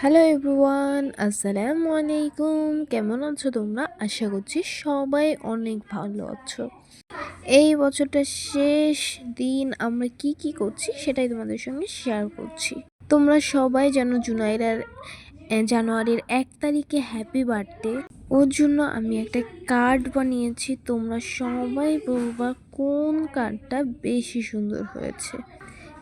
Hello everyone আসসালামু আলাইকুম কেমন আছো তোমরা? আশা করছি সবাই অনেক ভালো আছো। এই বছরটা শেষ দিন, আমরা কি কি করছি সেটাই তোমাদের সঙ্গে শেয়ার করছি। তোমরা সবাই যেন জুনাইরার জানুয়ারির এক তারিখে হ্যাপি বার্থডে ওর জন্য আমি একটা কার্ড বানিয়েছি। তোমরা সবাই বলবা কোন কার্ডটা বেশি সুন্দর হয়েছে।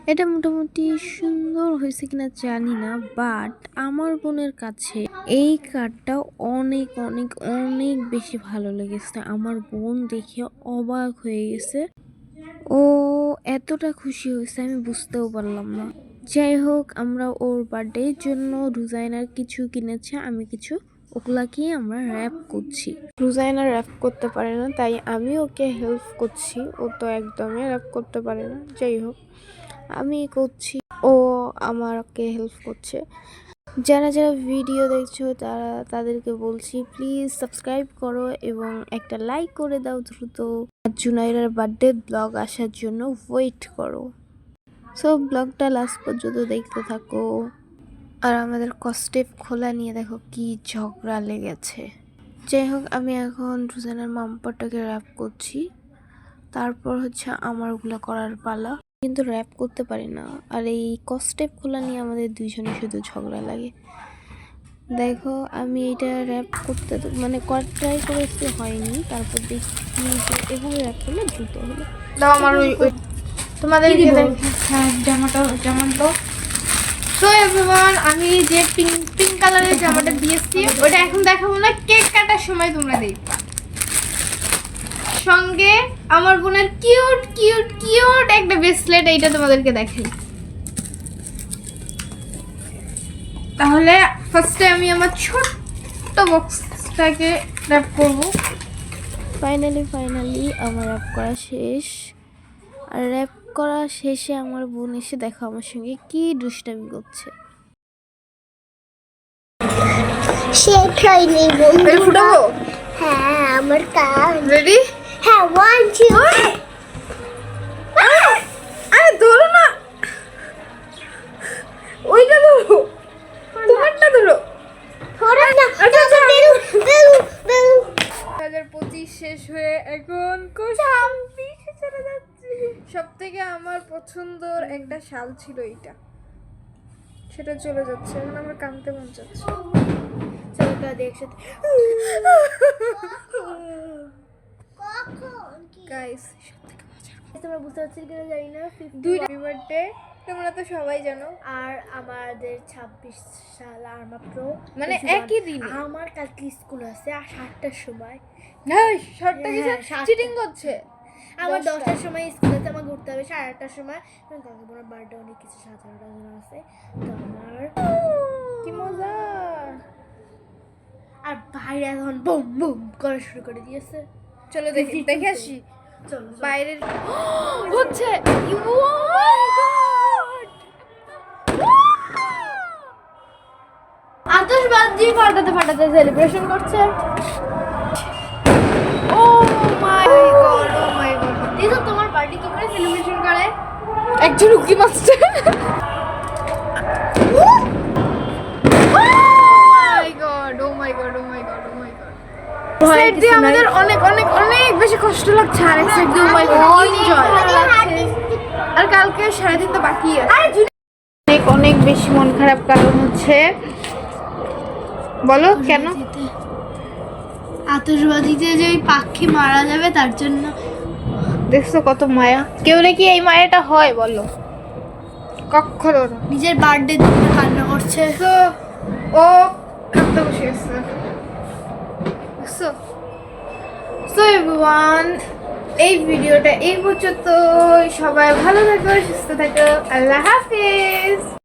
এটা মোটামুটি সুন্দর হয়েছে কিনা জানি না বাট আমার বোনের কাছে এই কার্ডটা অনেক অনেক অনেক বেশি ভালো লেগেছে। আমার বোন দেখে অবাক হয়ে গেছে। ও এতটা খুশি হয়েছে, আমি বুঝতেও পারলাম না। যাই হোক, আমরা ওর বার্থডের জন্য রুজাইনার কিছু কিনেছে, আমি কিছু ওগুলাকেই আমরা র্যাপ করছি। রুজাইনা র্যাপ করতে পারে না, তাই আমি ওকে হেল্প করছি। ও তো একদমই র্যাপ করতে পারে না। যাই হোক আমি করছি। ও আমাকে হেল্প করছে। যারা যারা ভিডিও দেখছ, তারা তাদেরকে বলছি প্লিজ সাবস্ক্রাইব করো এবং একটা লাইক করে দাও দ্রুত। জুনাইরার বার্থডে ব্লগ আসার জন্য ওয়েট করো। সো ব্লগটা লাস্ট পর্যন্ত দেখতে থাকো। আর আমাদের কস্টেপ খোলা নিয়ে দেখো কি ঝগড়া লেগেছে। যাই হোক, আমি এখন রুজানার মাম্পাটাকে র্যাপ করছি। তারপর হচ্ছে আমারগুলো করার পালা। কিন্তু র্যাপ করতে পারি না। আর এই কস্টেপ খোলা নিয়ে আমাদের দুইজনে শুধু ঝগড়া লাগে। দেখো আমি এটা র্যাপ করতে তো- মানে ট্রাই করেছি হয়নি। তারপর দেখি যে এভাবে র্যাপ করলে দ্রুত হলো। দাও আমার ওই তোমাদের হ্যাঁ জামাটা জামা দাও। সো এভরিওয়ান আমি যে পিঙ্ক পিঙ্ক কালারের জামাটা দিয়েছি ওটা এখন দেখাবো না কেক কাটার সময় তোমরা দেখবা। সঙ্গে আমার বোনের কিউট কিউট কিউট একটা ব্রেসলেট এইটা তোমাদেরকে দেখাই। তাহলে ফার্স্টে আমি আমার ছোট্ট বক্সটাকে র্যাপ করব। ফাইনালি ফাইনালি আমার র্যাপ করা শেষ। আর র্যাপ করা শেষে আমার বোন এসে দেখো আমার সঙ্গে কি দুষ্টামি করছে। শেখ হয়নি বন্ধু ফুটাবো? হ্যাঁ আমার কাজ। রেডি হ্যাঁ ওয়ান টু আরে ধরো না। ওইটা ধরো তোমারটা ধরো। ধরো না আচ্ছা পঁচিশ শেষ হয়ে এখন চলে যাচ্ছে। সব থেকে আমার পছন্দর একটা শাল ছিল এইটা। সেটা চলে যাচ্ছে এখন আমার কানতে মন যাচ্ছে চলো তাহলে একসাথে। গাইস সব মজার তোমরা বুঝতে পারছি কিনা জানি না দুই বার্থডে তোমরা তো সবাই জানো। আর আমাদের ছাব্বিশ সাল আর মাত্র মানে একই দিনে। আমার কালকে স্কুল আছে আর সাতটার সময়। কি হ্যাঁ, সাতটা। চিটিং করছে? আমার দশটার সময় স্কুল আছে আমার ঘুরতে হবে সাড়ে আটটার সময়। কারণ কালকে বোনের বার্থডে অনেক কিছু সাজানো আছে। তো আমার কি মজা। আর বাইরে এখন বুম বুম করা শুরু করে দিয়েছে। চলো দেখি দেখে আসি। বাইরের হচ্ছে! আতশবাজি ফাটাতে ফাটাতে সেলিব্রেশন করছে। ও my god oh my god এই তো তোমার কি করে সেলিব্রেশন করে। একজন উকি মারছে my god oh my god oh my god oh my god side দিয়ে আমাদের অনেক অনেক অনেক বেশি কষ্ট লাগছে আর এক সাইড দিয়ে মাই এনজয় আর কালকে সারাদিন তো বাকি আছে। অনেক অনেক বেশি মন খারাপ কারণ হচ্ছে বলো কেন? আতশবাজিতে যে পাখি মারা যাবে তার জন্য। দেখছ কত মায়া? কেউ নাকি এই মায়াটা হয় বলো। কখনো নিজের বার্থডে কান্না করছে। তো ও কাঁদতে বসে গেছে। সো সো এভরিওয়ান এই ভিডিওটা এই পর্যন্ত সবাই ভালো থাকো সুস্থ থাকো। আল্লাহ হাফিজ।